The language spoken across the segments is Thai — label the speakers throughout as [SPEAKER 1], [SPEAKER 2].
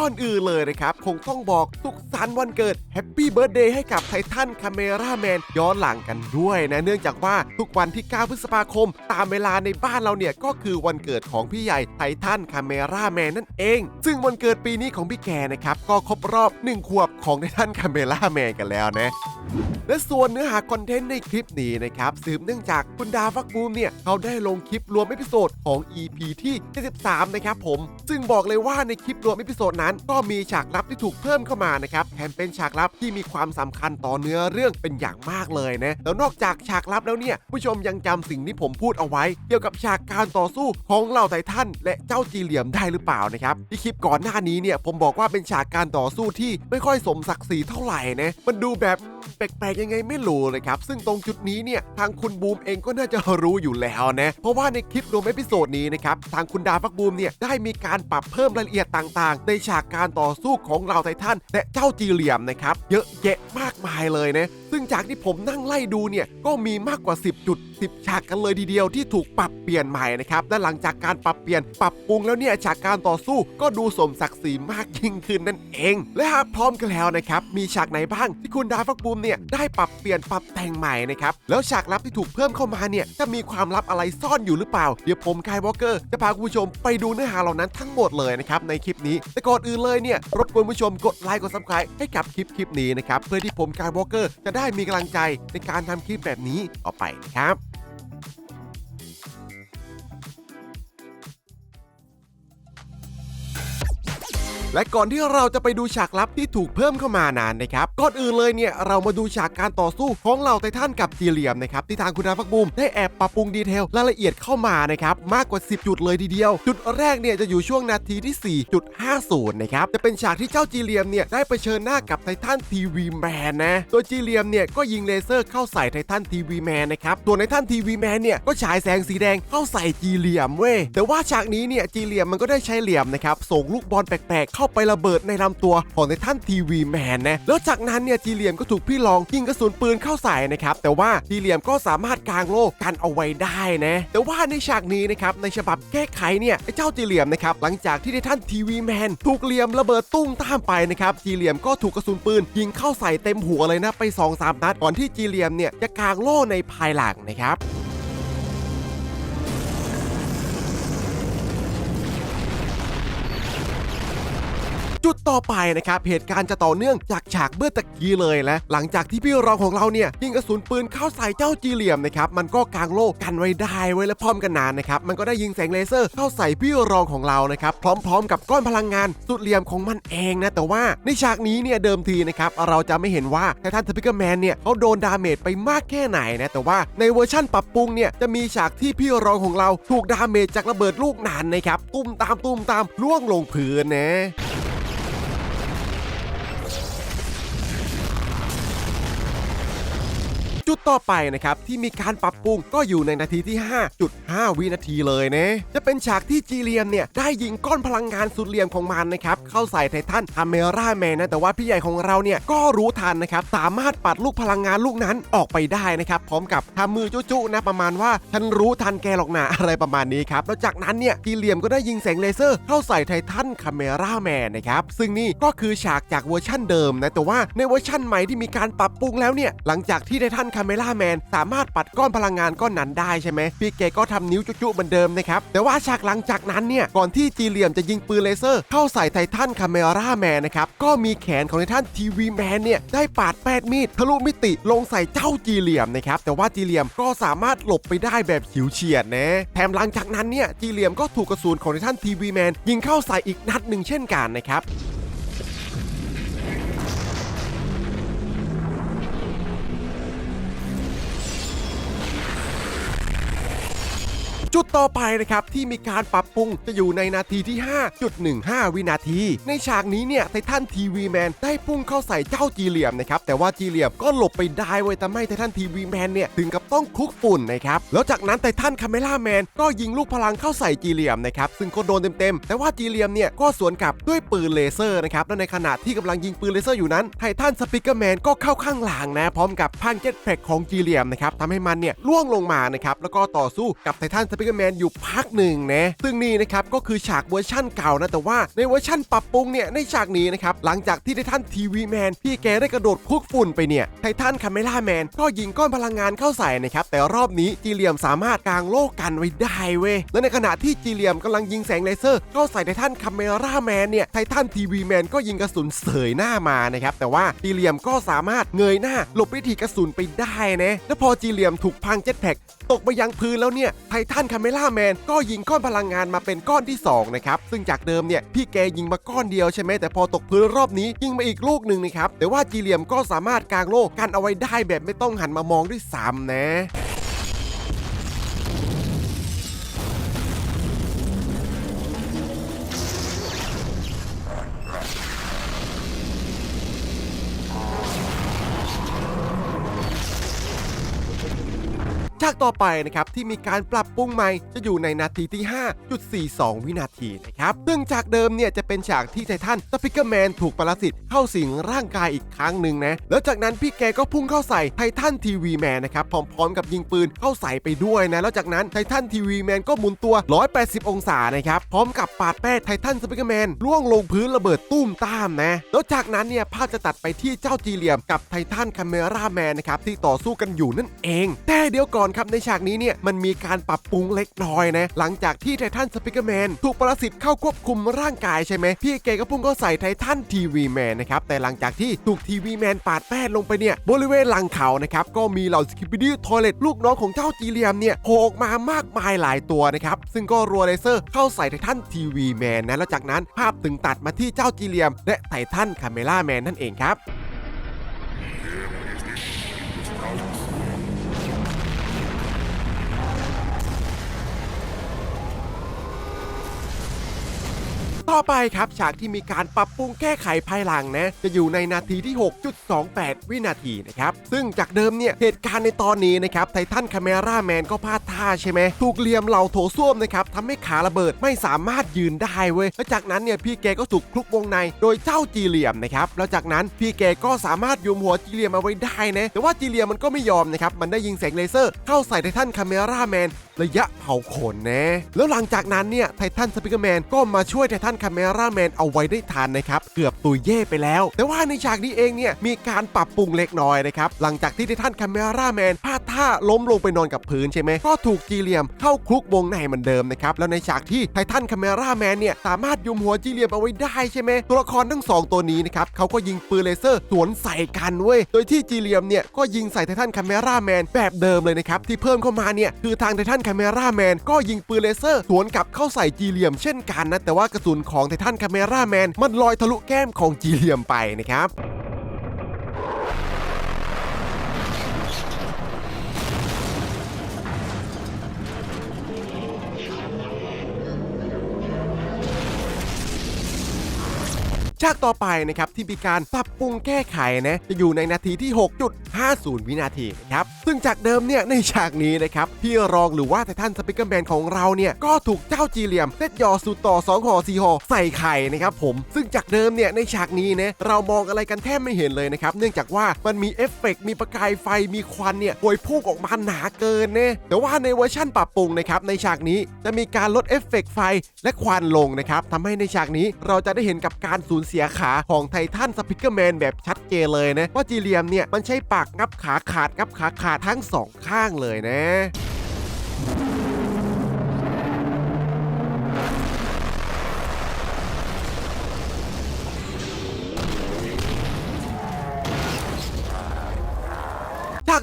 [SPEAKER 1] ก่อนอื่นเลยนะครับ คงต้องบอกสุขสันต์วันเกิดแฮปปี้เบิร์ดเดย์ให้กับไททันคาเมราแมนย้อนหลังกันด้วยนะเนื่องจากว่าทุกวันที่ 9 พฤษภาคม ตามเวลาในบ้านเราเนี่ย ก็คือวันเกิดของพี่ใหญ่ไททันคาเมราแมนนั่นเอง ซึ่งวันเกิดปีนี้ของพี่แกนะครับ ก็ครบรอบ 1 ขวบของไททันคาเมราแมนกันแล้วนะและส่วนเนื้อหาคอนเทนต์ในคลิปนี้นะครับสืบเนื่องจากคุณดาฟักบูมเนี่ยเขาได้ลงคลิปรวมเอพิโซดของ EP ที่ 73 นะครับผม ซึ่งบอกเลยว่าในคลิปรวมเอพิโซดนั้นก็มีฉากลับที่ถูกเพิ่มเข้ามานะครับแถมเป็นฉากลับที่มีความสำคัญต่อเนื้อเรื่องเป็นอย่างมากเลยนะแล้วนอกจากฉากลับแล้วเนี่ยผู้ชมยังจำสิ่งที่ผมพูดเอาไว้ เกี่ยวกับฉากการต่อสู้ของเหล่าไททันและเจ้าจีเหลี่ยมได้หรือเปล่านะครับที่คลิปก่อนหน้านี้เนี่ยผมบอกว่าเป็นฉากการต่อสู้ที่ไม่ค่อยสมศักดิ์ศรีเท่าไหร่นะมันดูแบบ แปลกๆยังไงไม่รู้เลยครับ ซึ่งตรงจุดนี้เนี่ยทางคุณบูมเองก็น่าจะรู้อยู่แล้วนะเพราะว่าในคลิปรวมเอพิโซดนี้นะครับทางคุณดาฟักบูมเนี่ยได้มีการปรับเพิ่มรายละเอียดต่างๆ ในฉากการต่อสู้ของเราไททันและเจ้าจีเหลี่ยมนะครับเยอะแยะมากมายเลยนะ ซึ่งจากที่ผมนั่งไล่ดูเนี่ยก็มีมากกว่า 10 จุด 10 ฉากกันเลยทีเดียวที่ถูกปรับเปลี่ยนใหม่นะครับและหลังจากการปรับเปลี่ยนปรับปรุงแล้วเนี่ยฉากการต่อสู้ก็ดูสมศักดิ์ศรีมากยิ่งขึ้นนั่นเอง และหากพร้อมกันแล้วนะครับมีฉากไหนบ้างที่คุณดาฟักบูมเนี่ยได้ปรับเปลี่ยนปรับแต่งใหม่นะครับแล้วฉากลับที่ถูกเพิ่มเข้ามาเนี่ยจะมีความลับอะไรซ่อนอยู่หรือเปล่า เดี๋ยวผมกายวอลเกอร์จะพาคุณผู้ชมไปดูเนื้อหาเหล่านั้นทั้งหมดเลยนะครับในคลิปนี้ แต่ก่อนอื่นเลยเนี่ยรบกวนผู้ชมกดไลค์กดซับสไครต์ให้กับคลิปคลิปนี้นะครับเพื่อที่ผมกายวอลเกอร์จะได้ได้มีกำลังใจในการทำคลิปแบบนี้ออกไปนะครับ และก่อนที่เราจะไปดูฉากลับที่ถูกเพิ่มเข้ามานานนะครับก่อนอื่นเลยเนี่ยเรามาดูฉากการต่อสู้ของเหล่าไททันกับจีเลียมนะครับที่ทางคุณดาฟักบูมได้แอบปรับปรุงดีเทลรายละเอียดเข้ามานะครับมากกว่า 10 จุดเลยทีเดียว จุดแรกเนี่ยจะอยู่ช่วงนาทีที่ 4.50 นะครับจะเป็นฉากที่เจ้าจีเลียมเนี่ยได้ไปเชิญหน้ากับไททันทีวีแมนนะโดยจีเลียมเนี่ยก็ยิงเลเซอร์เข้าใส่ไททันทีวีแมนนะครับตัวไททันทีวีแมนเนี่ยก็ฉายแสงสีแดงเข้าใส่จีเลียมเว้ยแต่ว่าฉากนี้เนี่ยจีเลียมมันก็ได้ใช้เหลี่ยมนะครับส่งลูกบอลแปลกๆเข้าไประเบิดในลำตัวของไททันทีวีแมนนะแล้วจากนั้นเนี่ยจีเหลียมก็ถูกพี่ลองยิงกระสุนปืนเข้าใส่นะครับแต่ว่าจีเหลียมก็สามารถกางโล่กันเอาไว้ได้นะแต่ว่าในฉากนี้นะครับในฉบับแก้ไขเนี่ยไอ้เจ้าจีเหลียมนะครับหลังจากที่ไททันทีวีแมนถูกเหลี่ยมระเบิดตุ้งตามไปนะครับจีเหลียมก็ถูกกระสุนปืนยิงเข้าใส่เต็มหัวเลยนะไป2อสามนัดก่อนที่จีเหลียมเนี่ยจะกางโล่ในภายหลังนะครับ จุดต่อไปนะครับ เหตุการณ์จะต่อเนื่องจากฉากเมื่อตะกี้เลยและ หลังจากที่พี่รองของเราเนี่ยยิงกระสุนปืนเข้าใส่เจ้าจีเหลี่ยมนะครับมันก็กางโล่กันไว้ได้ไว้และพร้อมกันนานนะครับมันก็ได้ยิงแสงเลเซอร์เข้าใส่พี่รองของเรานะครับพร้อมๆ กับก้อนพลังงานสุดเหลี่ยมของมันเองนะแต่ว่าในฉากนี้เนี่ยเดิมทีนะครับเราจะไม่เห็นว่าไททันทพิกแมนเนี่ยเขาโดนดาเมจไปมากแค่ไหนนะแต่ว่าในเวอร์ชั่นปรับปรุงเนี่ยจะมีฉากที่พี่รองของเราถูกดาเมจจากระเบิดลูกหนานนะครับตุ้มตามตุ้มตามล่วงลงพื้นนะ จุดต่อไปนะครับที่มีการปรับปรุงก็อยู่ในนาทีที่ 5.5 วินาทีเลยนะจะเป็นฉากที่จีเลียมเนี่ยได้ยิงก้อนพลังงานสุดเหลี่ยมของมันนะครับเข้าใส่ไททันคาเมร่าแมนนะแต่ว่าพี่ใหญ่ของเราเนี่ยก็รู้ทันนะครับสามารถปัดลูกพลังงานลูกนั้นออกไปได้นะครับพร้อมกับทำมือจุ๊ๆนะประมาณว่าฉันรู้ทันแกหรอกนะอะไรประมาณนี้ครับแล้วจากนั้นเนี่ยจีเลียมก็ได้ยิงแสงเลเซอร์เข้าใส่ไททันคาเมร่าแมนนะครับซึ่งนี่ก็คือฉากจากเวอร์ชั่นเดิมนะแต่ว่าในเวอร์ชั่นใหม่ที่มีการปรับปรุงแล้วเนี่ยหลังจากที่ไททันคาเมราแมนสามารถปัดก้อนพลังงานก้อนนั้นได้ใช่ไหมพี่เกก็ทำนิ้วจุ๊ๆเหมือนเดิมนะครับแต่ว่าฉากหลังจากนั้นเนี่ยก่อนที่จีเหลี่ยมจะยิงปืนเลเซอร์ เข้าใส่ไททันคาเมราแมนนะครับก็มีแขนของไททันทีวีแมนเนี่ยได้ปาดแปดมีดทะลุมิติลงใส่เจ้าจีเหลี่ยมนะครับแต่ว่าจีเหลี่ยมก็สามารถหลบไปได้แบบฉิวเฉียดนะแถมหลังจากนั้นเนี่ยจีเหลี่ยมก็ถูกกระสุนของไททันทีวีแมนยิงเข้าใส่อีกนัดหนึ่งเช่นกันนะครับ จุดต่อไปนะครับที่มีการปรับปรุงจะอยู่ในนาทีที่ 5.15 วินาที ในฉากนี้เนี่ยไททันทีวีแมนได้พุ่งเข้าใส่เจ้าจีเหลี่ยมนะครับแต่ว่าจีเหลี่ยมก็หลบไปได้เว้ยทำให้ไททันทีวีแมนเนี่ยถึงกับต้องคลุกฝุ่นนะครับแล้วจากนั้นไททันคาเมล่าแมนก็ยิงลูกพลังเข้าใส่จีเหลี่ยมนะครับซึ่งก็โดนเต็มๆแต่ว่าจีเหลี่ยมเนี่ยก็สวนกลับด้วยปืนเลเซอร์นะครับและในขณะที่กำลังยิงปืนเลเซอร์อยู่นั้นไททันสปิเกอร์แมนก็เข้าข้างหลังนะพร้อมกับพังเจ็ตแพ็กของจีเหลียมนะครับทำให้มันเนี่ยล่วงลงมานะครับแล้วก็ต่อสู้กับไททันสปิเกอร์แมนอยู่พักหนึ่งนะซึ่งนี่นะครับก็คือฉากเวอร์ชั่นเก่านะแต่ว่าในเวอร์ชั่นปรับปรุงเนี่ยในฉากนี้นะครับหลังจากที่ไททันทีวีแมนพี่แกได้กระโดดคุกฝุ่นไปเนี่ยไททันคาเมล่าแมนก็ยิงก้อนพลังงานเข้าใส่นะครับแต่รอบนี้จีเลียมสามารถกางโลกกันไว้ได้เว้ยและในขณะที่จีเลียมกำลังยิงแสงเลเซอร์เข้าใส่ไททันคาเมล่าแมนเนี่ยไททันทีวีแมนก็ยิงกระสุนเสยหน้ามานะครับแต่ว่าจีเลียมก็สามารถเงยหน้าหลบวิธีกระสุนไปได้นะและพอจีเลียมถูกพังเจ็ตแพ็กตกไปยังพื้นแล้วเนี่ยไททันคาเมล่าแมนก็ยิงก้อนพลังงานมาเป็นก้อนที่2นะครับซึ่งจากเดิมเนี่ยพี่แกยิงมาก้อนเดียวใช่ไหมแต่พอตกพื้นรอบนี้ยิงมาอีกลูกหนึ่งนะครับแต่ว่าจีเลียมก็สามารถกางโลกกันเอาไว้ได้แบบไม่ต้องหันมามองด้วยซ้ำนะ ฉากต่อไปนะครับที่มีการปรับปรุงใหม่จะอยู่ในนาทีที่ 5.42 วินาทีนะครับซึ่งจากเดิมเนี่ยจะเป็นฉากที่ไททันสปิกเกอร์แมนถูกปรสิตเข้าสิงร่างกายอีกครั้งหนึ่งนะแล้วจากนั้นพี่แกก็พุ่งเข้าใส่ไททันทีวีแมนนะครับพร้อมๆ กับยิงปืนเข้าใส่ไปด้วยนะแล้วจากนั้นไททันทีวีแมนก็หมุนตัว 180 องศานะครับพร้อมกับปาดแป้ไททันสปิกเกอร์แมนล่วงลงพื้นระเบิดตุ้มตามนะแล้วจากนั้นเนี่ยภาพจะตัดไปที่เจ้าจีเลียมกับไททันคาเมราแมนนะครับที่ต่อสู้กันอยู่นั่นเอง แต่เดี๋ยวก่อนครับในฉากนี้เนี่ยมันมีการปรับปรุงเล็กน้อยนะ หลังจากที่ไททันสปิกเกอร์แมนถูกปรสิตเข้าควบคุมร่างกายใช่ไหมพี่เกก็พุ่งเข้าใส่ไททันทีวีแมนนะครับ แต่หลังจากที่ถูกทีวีแมนปาดแป้ลงไปเนี่ยบริเวณหลังเขานะครับ ก็มีเหล่าสกิปปิดี้ทอยเลตลูกน้องของเจ้าจีเลียมเนี่ยโผล่ออกมามากมายหลายตัวนะครับ ซึ่งก็รัวเลเซอร์เข้าใส่ไททันทีวีแมนนะแล้วจากนั้นภาพถึงตัดมาที่เจ้าจีเลียม และไททันคาเมล่าแมนนั่นเองครับ ต่อไปครับฉากที่มีการปรับปรุงแก้ไขภายหลังนะจะอยู่ในนาทีที่ 6.28 วินาทีนะครับซึ่งจากเดิมเนี่ยเหตุการณ์ในตอนนี้นะครับไททันคาเมราแมนก็พลาดท่าใช่ไหมถูกเหลี่ยมเหล่าโถส้วมนะครับทำให้ขาระเบิดไม่สามารถยืนได้เว้ยแล้วจากนั้นเนี่ยพี่แกก็ถูกคลุกวงใน โดยเจ้าจีเหลี่ยมนะครับแล้วจากนั้นพี่แกก็สามารถยุมหัวจีเหลี่ยมเอาไว้ได้นะแต่ว่าจีเหลี่ยมมันก็ไม่ยอมนะครับมันได้ยิงแสงเลเซอร์เข้าใส่ไททันคาเมราแมนระยะเผาขนนะแล้วหลังจากนั้นเนี่ยไททันสปิเกอร์แมนก็มาช่วยไททันคาเมราแมนเอาไว้ได้ทันนะครับเกือบตุยเย่ไปแล้ว แต่ว่าในฉากนี้เองเนี่ยมีการปรับปรุงเล็กน้อยนะครับหลังจากที่ไททันคาเมราแมนพลาดท่าล้มลงไปนอนกับพื้นใช่ไหมก็ถูกจีเลียมเข้าคลุกวงในเหมือนเดิมนะครับแล้วในฉากที่ไททันคาเมราแมนเนี่ยสามารถยุมหัวจีเลียมเอาไว้ได้ใช่ไหมตัวละครทั้งสองตัวนี้นะครับเขาก็ยิงปืนเลเซอร์สวนใส่กันเว้ยโดยที่จีเลียมเนี่ยก็ยิงใส่ไททันคาเมราแมนแบบเดิมเลยนะครับที่เพิ่มเข้ามาเนี่ยคือทางไททันคาเมราแมนก็ยิงปืนเลเซอร์สวนกลับเข้าใส่จีเลียมเช่นกันนะแต่ว่ากระสุนของไททันคาเมราแมนมันลอยทะลุแก้มของจีเลียมไปนะครับ ฉากต่อไปนะครับที่มีการปรับปรุงแก้ไขนะจะอยู่ในนาทีที่ 6.50 วินาทีนะครับซึ่งจากเดิมเนี่ยในฉากนี้นะครับพี่รองหรือว่าไททันสปิเกอร์แมนของเราเนี่ยก็ถูกเจ้าจีเหลียมเซตยอสุดต่อ2ห่อ4ห่อใส่ไข่นะครับผมซึ่งจากเดิมเนี่ยในฉากนี้นะเรามองอะไรกันแทบไม่เห็นเลยนะครับเนื่องจากว่ามันมีเอฟเฟกต์มีประกายไฟมีควันเนี่ยพวยพุ่งออกมาหนาเกินนะแต่ว่าในเวอร์ชั่นปรับปรุงนะครับในฉากนี้จะมีการลดเอฟเฟกต์ไฟและควันลงนะครับทำให้ในฉากนี้เราจะได้เห็นกับการสูญเสียขาของไททันสปิเกอร์แมนแบบชัดเจนเลยนะ ว่าจีเลียมเนี่ย มันใช้ปากงับขาขาดงับขาขาดทั้งสองข้างเลยนะ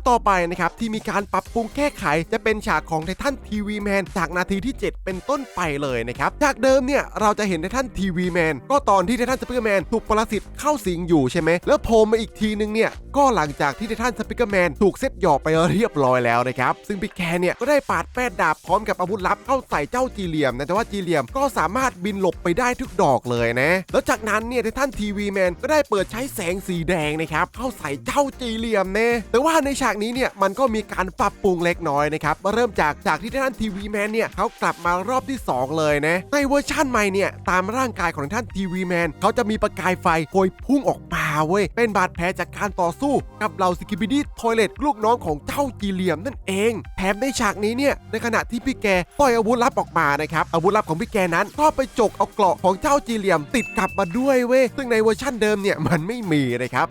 [SPEAKER 1] ต่อไปนะครับที่มีการปรับปรุงแก้ไข จะเป็นฉากของไททันทีวีแมนจากนาทีที่ 7 เป็นต้นไปเลยนะครับจากเดิมเนี่ยเราจะเห็นไททันทีวีแมนก็ตอนที่ไททันสปิเกอร์แมนถูกปรสิตเข้าสิงอยู่ใช่ไหมแล้วโผล่มาอีกทีนึงเนี่ยก็หลังจากที่ไททันสปิเกอร์แมนถูกเซตหยอกไปเรียบร้อยแล้วนะครับซึ่งพี่แกเนี่ยก็ได้ปาดแป้ดดาบพร้อมกับอาวุธลับเข้าใส่เจ้าจีเหลี่ยมนะแต่ว่าจีเหลี่ยมก็สามารถบินหลบไปได้ทุกดอกเลยนะแล้วจากนั้นเนี่ยไททันทีวีแมนก็ได้เปิดใช้แสงสีแดงนะครับเข้าใส่เจ้าจีเหลี่ยมเนะแต่ว่าในฉากนี้เนี่ยมันก็มีการปรับปรุงเล็กน้อยนะครับเริ่มจากจากที่ท่านทีวีแมนเนี่ยเขากลับมารอบที่ 2 เลยนะในเวอร์ชั่นใหม่เนี่ยตามร่างกายของท่านทีวีแมนเขาจะมีประกายไฟโพยพุ่งออกมาเว้ยเป็นบาดแผลจากการต่อสู้กับเหล่าสกิบิดี้ทอยเลตลูกน้องของเจ้าจีเหลียมนั่นเอง แถมในฉากนี้เนี่ยในขณะที่พี่แกปล่อยอาวุธลับออกมานะครับอาวุธลับของพี่แกนั้นก็ไปจกเอาเกราะของเจ้าจีเหลียมติดกลับมาด้วยเว้ยซึ่งในเวอร์ชั่นเดิมเนี่ยมันไม่มีนะครับ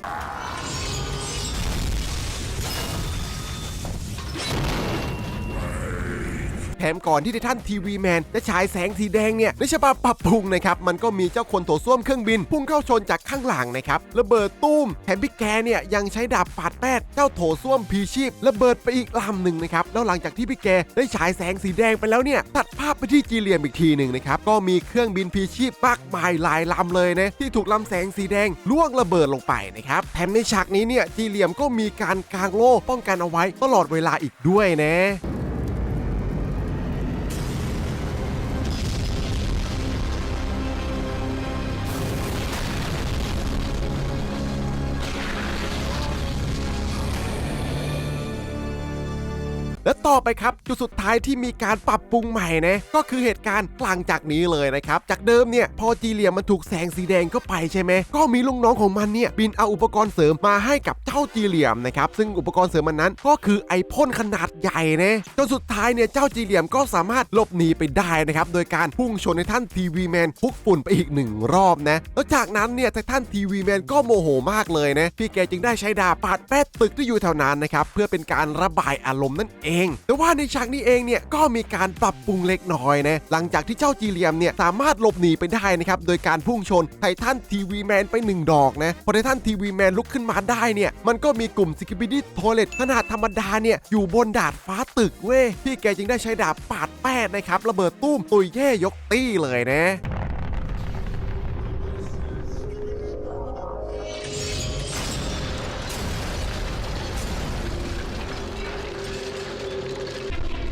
[SPEAKER 1] แถมก่อนที่ไททันทีวีแมนจะฉายแสงสีแดงเนี่ยในฉบับปรับปรุงนะครับมันก็มีเจ้าคนโถส้วมเครื่องบิน พุ่งเข้าชนจากข้างหลังนะครับระเบิดตุ้มแถมพี่แกเนี่ยยังใช้ดาบปาดแปดเจ้าโถส้วมพีชีพระเบิดไปอีกลำหนึ่งนะครับแล้วหลังจากที่พี่แกได้ฉายแสงสีแดงไปแล้วเนี่ยตัดภาพไปที่จีเลียมอีกทีหนึ่งนะครับก็มีเครื่องบินพีชีพมากมายหลายลำเลยนะที่ถูกลำแสงสีแดงล่วงระเบิดลงไปนะครับแถมในฉากนี้เนี่ยจีเลียมก็มีการกางโล่ป้องกันเอาไว้ตลอดเวลาอีกด้วยนะ ไปครับจุดสุดท้ายที่มีการปรับปรุงใหม่นะก็คือเหตุการณ์หลังจากนี้เลยนะครับจากเดิมเนี่ยพอจีเหลียมมันถูกแสงสีแดงเข้าไปใช่ไหมก็มีลูกน้องของมันเนี่ยบินเอาอุปกรณ์เสริมมาให้กับเจ้าจีเหลียมนะครับซึ่งอุปกรณ์เสริมมันนั้นก็คือไอพ่นขนาดใหญ่นะจนสุดท้ายเนี่ยเจ้าจีเหลียมก็สามารถหลบหนีไปได้นะครับโดยการพุ่งชนในท่านทีวีแมนพุกฝุ่นไปอีกหนึ่งรอบนะแล้วจากนั้นเนี่ยไททันทีวีแมนก็โมโหมากเลยนะพี่แกจึงได้ใช้ดาบปาดแป๊ดตึกที่อยู่แถวนั้นนะครับเพื่อเป็นการระบายอารมณ์นั่นเองแต่ว่าในฉากนี้เองเนี่ยก็มีการปรับปรุงเล็กน้อยนะหลังจากที่เจ้าจีเลียมเนี่ยสามารถหลบหนีไปได้นะครับโดยการพุ่งชนไททันทีวีแมนไปหนึ่งดอกนะพอไททันทีวีแมนลุกขึ้นมาได้เนี่ยมันก็มีกลุ่มสกิบิดี้โทเลตขนาดธรรมดาเนี่ยอยู่บนดาดฟ้าตึกเว้ยพี่แกจึงได้ใช้ดาบปาดแป้นะครับระเบิดตุ้มตุยแย่ยกตี้เลยนะ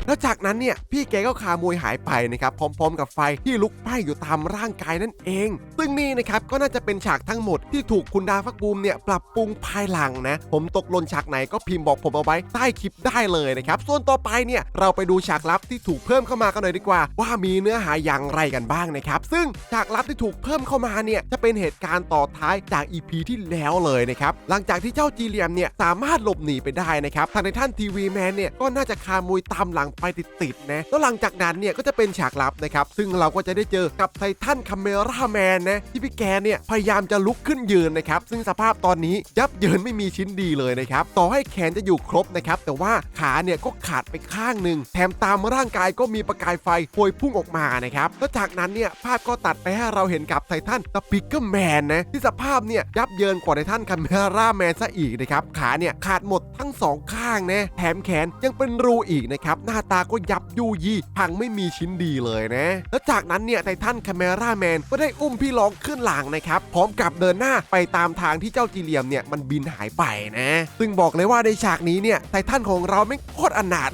[SPEAKER 1] แล้วจากนั้นเนี่ยพี่แกก็คามวยหายไปนะครับพร้อม ๆ กับไฟที่ลุกไหม้อยู่ตามร่างกายนั่นเอง ซึ่งนี่นะครับก็น่าจะเป็นฉากทั้งหมดที่ถูกคุณดาฟักบูมเนี่ยปรับปรุงภายหลังนะ ผมตกหล่นฉากไหนก็พิมพ์บอกผมเอาไว้ใต้คลิปได้เลยนะครับส่วนต่อไปเนี่ยเราไปดูฉากลับที่ถูกเพิ่มเข้ามากันเลยดีกว่า ว่ามีเนื้อหาอย่างไรกันบ้างนะครับซึ่งฉากลับที่ถูกเพิ่มเข้ามาเนี่ยจะเป็นเหตุการณ์ต่อท้ายจาก EP ที่แล้วเลยนะครับหลังจากที่เจ้าจีเลียมเนี่ยสามารถหลบหนีไปได้นะครับทางในท่านทีวีแมนเนี่ยก็น่าจะคามวยตามหลังไปติดๆนะแล้วหลังจากนั้นเนี่ยก็จะเป็นฉากลับนะครับซึ่งเราก็จะได้เจอกับไททันคาเมราแมนนะที่พี่แกเนี่ยพยายามจะลุกขึ้นยืนนะครับซึ่งสภาพตอนนี้ยับเยินไม่มีชิ้นดีเลยนะครับต่อให้แขนจะอยู่ครบนะครับแต่ว่าขาเนี่ยก็ขาดไปข้างหนึ่งแถมตามร่างกายก็มีประกายไฟพวยพุ่งออกมานะครับแล้วจากนั้นเนี่ยภาพก็ตัดไปให้เราเห็นกับไททันสปิกเกอร์แมนนะที่สภาพเนี่ยยับเยินกว่าไททันคาเมราแมนซะอีกนะครับขาเนี่ยขาดหมดทั้งสองข้างนะแถมแขนยังเป็นรูอีกนะครับหน้าตาก็ยับยูยี่พังไม่มีชิ้นดีเลยนะ แล้วจากนั้นเนี่ยไททันคาเมราแมนก็ได้อุ้มพี่ร้องขึ้นหลังนะครับ พร้อมกับเดินหน้าไปตามทางที่เจ้าจีเลียมเนี่ยมันบินหายไปนะ ซึ่งบอกเลยว่าในฉากนี้เนี่ยไททันของเราไม่โคตรอนาถ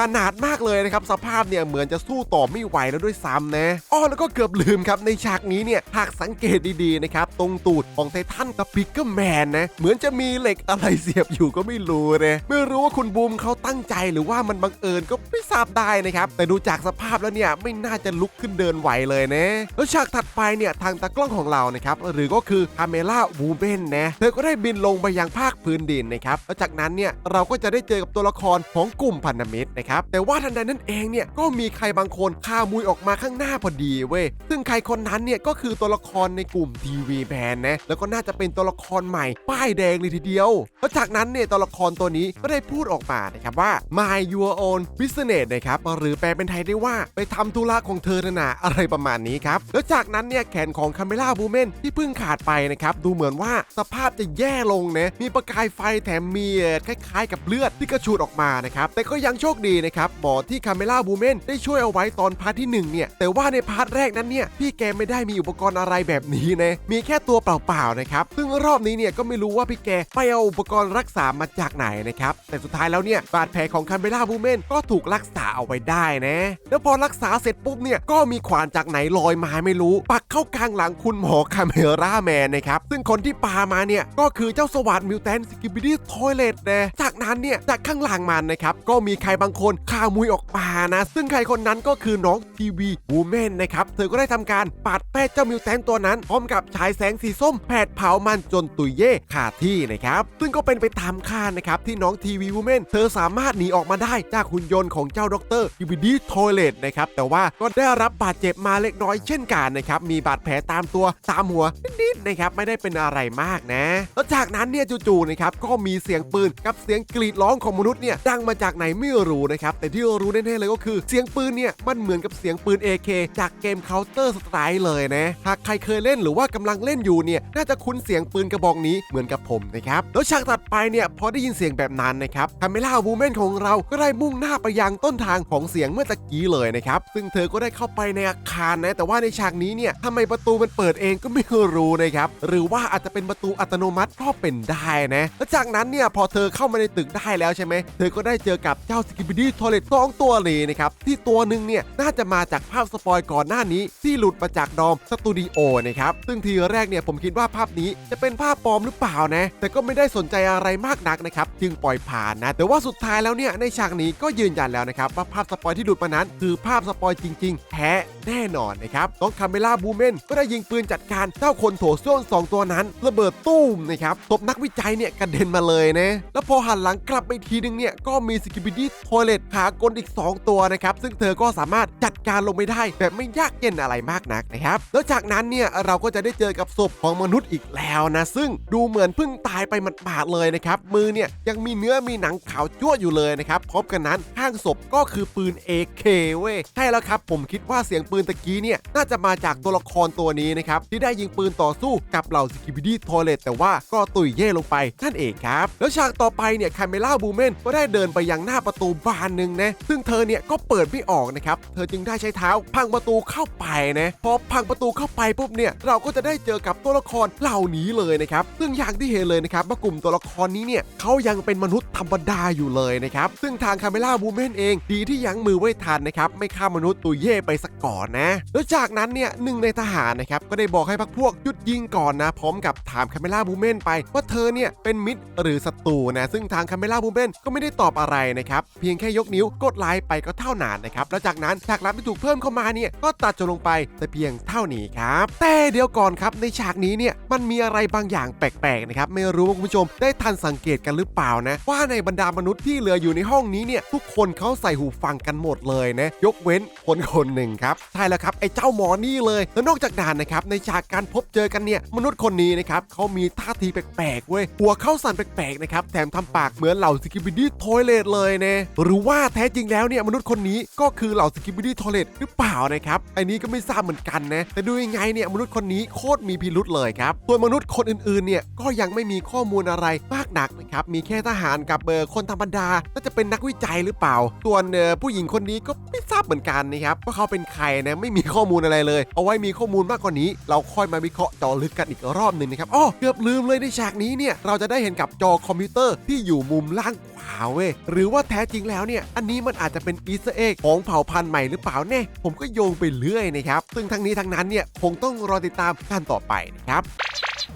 [SPEAKER 1] อนาถมากเลยนะครับสภาพเนี่ยเหมือนจะสู้ต่อไม่ไหวแล้วด้วยซ้ำนะอ้อแล้วก็เกือบลืมครับในฉากนี้เนี่ยหากสังเกตดีๆนะครับตรงตูดของไททันกับปิกเกอร์แมนนะเหมือนจะมีเหล็กอะไรเสียบอยู่ก็ไม่รู้นะไม่รู้ว่าคุณบูมเขาตั้งใจหรือว่ามันบังเอิญก็ไม่ทราบได้นะครับแต่ดูจากสภาพแล้วเนี่ยไม่น่าจะลุกขึ้นเดินไหวเลยนะแล้วฉากถัดไปเนี่ยทางตากล้องของเรานะครับหรือก็คือคาเมล่าวูเบนนะเธอก็ได้บินลงไปยังภาคพื้นดินนะครับแล้วจากนั้นเนี่ยเราก็จะได้เจอกับตัวละครของกลุ่มพันธมิตรนะครับแต่ว่าทันใดนั้นเองเนี่ยก็มีใครบางคนคามุยออกมาข้างหน้าพอดีเว้ย ซึ่งใครคนนั้นเนี่ยก็คือตัวละครในกลุ่มทีวีแบนนะ แล้วก็น่าจะเป็นตัวละครใหม่ ป้ายแดงเลยทีเดียว แล้วจากนั้นเนี่ยตัวละครตัวนี้ก็ได้พูดออกมานะครับว่า my your own business นะครับหรือแปลเป็นไทยได้ว่าไปทำธุระของเธอนะนะอะไรประมาณนี้ครับ แล้วจากนั้นเนี่ยแขนของคาเมล่าบูเมนที่เพิ่งขาดไปนะครับดูเหมือนว่าสภาพจะแย่ลงนะมีประกายไฟแถมมีคล้ายๆ กับเลือดที่กระชูดออกมานะครับแต่ก็ยังโชคดีนะครับหมอที่คาเมล่าบูเมนได้ช่วยเอาไว้ตอนพาร์ทที่หนึ่งเนี่ย แต่ว่าในพาร์ทแรกนั้นเนี่ย พี่แกไม่ได้มีอุปกรณ์อะไรแบบนี้นะ มีแค่ตัวเปล่าๆนะครับ ซึ่งรอบนี้เนี่ยก็ไม่รู้ว่าพี่แกไปเอาอุปกรณ์รักษามาจากไหนนะครับ แต่สุดท้ายแล้วเนี่ยบาดแผลของคาเมล่าบูเมนก็ถูกรักษาเอาไว้ได้นะ แล้วพอรักษาเสร็จปุ๊บเนี่ยก็มีขวานจากไหนลอยมาไม่รู้ ปักเข้ากลางหลังคุณหมอคาเมล่าแมนนะครับซึ่งคนที่ปามาเนี่ยก็คือเจ้าสวัสดมิวแทนสกิบิดี้ทอยเลตนะจากนั้นเนี่ยจากข้างหลังมันนะครับก็มีใครบางคนข่าวมุยออกมานะ ซึ่งใครคนนั้นก็คือน้องทีวีวูแมนนะครับ เธอก็ได้ทำการปาดแป้เจ้ามิวแทนตัวนั้นพร้อมกับฉายแสงสีส้มแผดเผามันจนตุยเย่ขาดที่นะครับ ซึ่งก็เป็นไปตามคาดนะครับที่น้องทีวีวูแมนเธอสามารถหนีออกมาได้จากหุ่นยนต์ของเจ้าด็อกเตอร์กิบิดี้ทอยเลตนะครับ แต่ว่าก็ได้รับบาดเจ็บมาเล็กน้อยเช่นกันนะครับ มีบาดแผลตามตัวตามหัวนิดๆนะครับไม่ได้เป็นอะไรมากนะ แล้วจากนั้นเนี่ยจู่ๆนะครับก็มีเสียงปืนกับเสียงกรีดร้องของมนุษย์เนี่ยดังมาจากไหนไม่รู้นะครับ แต่ที่รู้แน่ๆเลยก็คือเสียงปืนเนี่ยมันเหมือนกับเสียงปืน AK จากเกม Counter Strike เลยนะ หากใครเคยเล่นหรือว่ากำลังเล่นอยู่เนี่ยน่าจะคุ้นเสียงปืนกระบอกนี้เหมือนกับผมนะครับ แล้วฉากตัดไปเนี่ยพอได้ยินเสียงแบบนั้นนะครับคาเมล่าวูแมนของเราก็ได้มุ่งหน้าไปยังต้นทางของเสียงเมื่อตะกี้เลยนะครับ ซึ่งเธอก็ได้เข้าไปในอาคารนะ แต่ว่าในฉากนี้เนี่ยทำไมประตูมันเปิดเองก็ไม่รู้นะครับ หรือว่าอาจจะเป็นประตูอัตโนมัติก็เป็นได้นะ แล้วจากนั้นเนี่ยพอเธอเข้ามาในตึกได้แล้วใช่ไหม เธอก็ได้เจอกับเจ้าสกิบดีทอเลตสองตัวเลยนะครับ ที่ตัวหนึ่งเนี่ย น่าจะมาจากภาพสปอยก่อนหน้านี้ ที่หลุดมาจากดอมสตูดิโอนะครับ ซึ่งทีแรกเนี่ยผมคิดว่าภาพนี้จะเป็นภาพปลอมหรือเปล่านะ แต่ก็ไม่ได้สนใจอะไรมากนักนะครับ จึงปล่อยผ่านนะ แต่ว่าสุดท้ายแล้วเนี่ยในฉากนี้ก็ยืนยันแล้วนะครับว่าภาพสปอยที่หลุดมานั้น คือภาพสปอยจริง ๆ แท้แน่นอนนะครับน้องคาเมล่าบูเมนก็ได้ยิงปืนจัดการเจ้าคนโถส้วมสองตัวนั้น ระเบิดตู้มนะครับตบนักวิจัยเนี่ยกระเด็นมาเลยนะแล้วพอหันหลังกลับไปทีนึงเนี่ยก็มีสกิบิดี้ทอยเลตขากลอีก 2 ตัวนะครับ ซึ่งเธอก็สามารถจัดการลงไปได้ แบบไม่ยากเย็นอะไรมากนักนะครับ แล้วจากนั้นเนี่ยเราก็จะได้เจอกับศพของมนุษย์อีกแล้วนะ ซึ่งดูเหมือนเพิ่งตายไปหมาดๆเลยนะครับ มือเนี่ยยังมีเนื้อมีหนังขาวจ้วอยู่เลยนะครับพร้อมกันนั้นข้างศพก็คือปืน AK เว้ยใช่แล้วครับ ผมคิดว่าเสียงปืนตะกี้เนี่ยน่าจะมาจากตัวละครตัวนี้นะครับที่ได้ยิงปืนต่อสู้กับเหล่าสกิบิดี้ทอเลตแต่ว่าก็ตุยเย่ลงไปนั่นเองครับแล้วฉากต่อไปเนี่ยคาเมล่าบูเมนก็ได้เดินไปยังหน้าประตูบานหนึ่งนะ ซึ่งเธอเนี่ยก็เปิดไม่ออกนะครับ เธอจึงได้ใช้เท้าพังประตูเข้าไปนะ พอพังประตูเข้าไปปุ๊บเนี่ย เราก็จะได้เจอกับตัวละครเหล่านี้เลยนะครับ ซึ่งอย่างที่เห็นเลยนะครับว่ากลุ่มตัวละครนี้เนี่ยเขายังเป็นมนุษย์ธรรมดาอยู่เลยนะครับ ซึ่งทางคาเมล่าบูเมนเองดีที่ยั้งมือไว้ทันนะครับ ไม่ฆ่ามนุษย์ตุยเย่ไปสักก่อนนะ แล้วจากนั้นเนี่ยหนึ่งในทหารนะครับก็ได้บอกให้พักพวกหยุดยิงก่อนนะพร้อมกับถามคาเมล่าบูเมนไปว่าเธอเนี่ยเป็นมิตรหรือศัตรูนะซึ่งทางคาเมล่าบูเมนก็ไม่ได้ตอบอะไรนะครับเพียงแค่ยกนิ้วกดไลค์ไปก็เท่านั้นนะครับแล้วจากนั้นฉากลับที่ถูกเพิ่มเข้ามาเนี่ยก็ตัดจบลงไปแต่เพียงเท่านี้ครับแต่เดี๋ยวก่อนครับในฉากนี้เนี่ยมันมีอะไรบางอย่างแปลกๆนะครับไม่รู้ว่าคุณผู้ชมได้ทันสังเกตกันหรือเปล่านะว่าในบรรดามนุษย์ที่เหลืออยู่ในห้องนี้เนี่ยทุกคนเขาใส่หูฟังกันหมดเลยนะยกเว้นคนคนหนึ่งครับใช่แล้วครับไอ้เจ้าหมอนี่เลย แล้วนอกจากนั้นนะครับในฉากการพบเจอกันเนี่ยมนุษย์คนนี้นะครับเขามีท่าทีแปลกๆเว้ยหัวเข้าสั่นแปลกๆนะครับแถมทำปากเหมือนเหล่าสกิบิดี้ทอยเลตเลยนะหรือว่าแท้จริงแล้วเนี่ยมนุษย์คนนี้ก็คือเหล่าสกิบิดี้ทอเลตหรือเปล่านะครับอันนี้ก็ไม่ทราบเหมือนกันนะ แต่ดูยังไงเนี่ยมนุษย์คนนี้โคตรมีพิรุษเลยครับส่วนมนุษย์คนอื่นๆเนี่ยก็ยังไม่มีข้อมูลอะไรมากหนักนะครับมีแค่ทหารกับเบอร์คนธรรมดาน่าจะเป็นนักวิจัยหรือเปล่า ส่วนผู้หญิงคนนี้ก็ไม่ทราบเหมือนกันนะครับว่าเขาเป็นใครนะไม่มีข้อมูลอะไรเลย เอาไว้มีข้อมูลมากกว่านี้ เราค่อยมาวิเคราะห์จอลึกกันอีกรอบหนึ่งนะครับอ้อเกือบลืมเลยในฉากนี้เนี่ยเราจะได้เห็นกับจอคอมพิวเตอร์ที่อยู่มุมล่างขวาเว้ยหรือว่าแท้จริงแล้วเนี่ย อันนี้มันอาจจะเป็นอีสเอ็กของเผ่าพันธุ์ใหม่หรือเปล่าแน่ผมก็โยงไปเรื่อยนะครับ ซึ่งทั้งนี้ทั้งนั้นเนี่ยคงต้องรอติดตามกันต่อไปนะครับ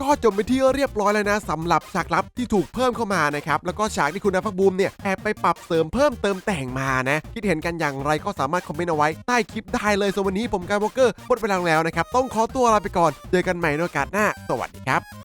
[SPEAKER 1] ก็จบไปที่เรียบร้อยแล้วนะสำหรับฉากลับที่ถูกเพิ่มเข้ามานะครับแล้วก็ฉากที่คุณนภักบูมเนี่ยแอบไปปรับเสริมเพิ่มเติมแต่งมานะ คิดเห็นกันอย่างไรก็สามารถคอมเมนต์เอาไว้ใต้คลิปได้เลยส่วนวันนี้ผมกายวอลเกอร์หมดเวลาแล้วนะครับ ต้องขอตัวลาไปก่อน เจอกันใหม่ในโอกาสหน้า สวัสดีครับ